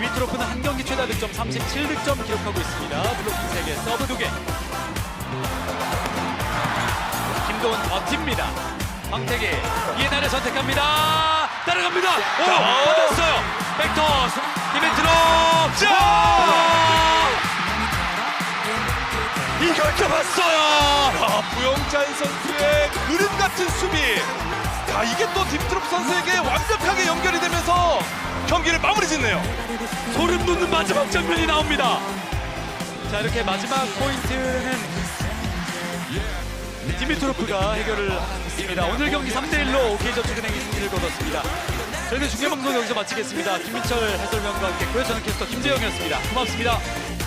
디미트로프는 한 경기 최다 득점 37득점 기록하고 있습니다. 블로킹 3개, 서브 2개. 김도훈 버팁니다. 황태기 이해단을 선택합니다. 따라갑니다. 오, 자, 받았어요. 백터 디미트로프. 자! 이걸 잡았어요. 아, 부영찬 선수의 그림 같은 수비. 자, 이게 또 딥트롭 선수에게 완벽하게 연결이 경기를 마무리 짓네요. 소름 돋는 마지막 장면이 나옵니다. 자 이렇게 마지막 포인트는 디미트로프가 해결을 했습니다. 오늘 경기 3대1로 OK저축은행이 승리를 거뒀습니다. 저희는 중계방송 여기서 마치겠습니다. 김민철 해설위원과 함께 고요 저는 캐스터 김재영이었습니다. 고맙습니다.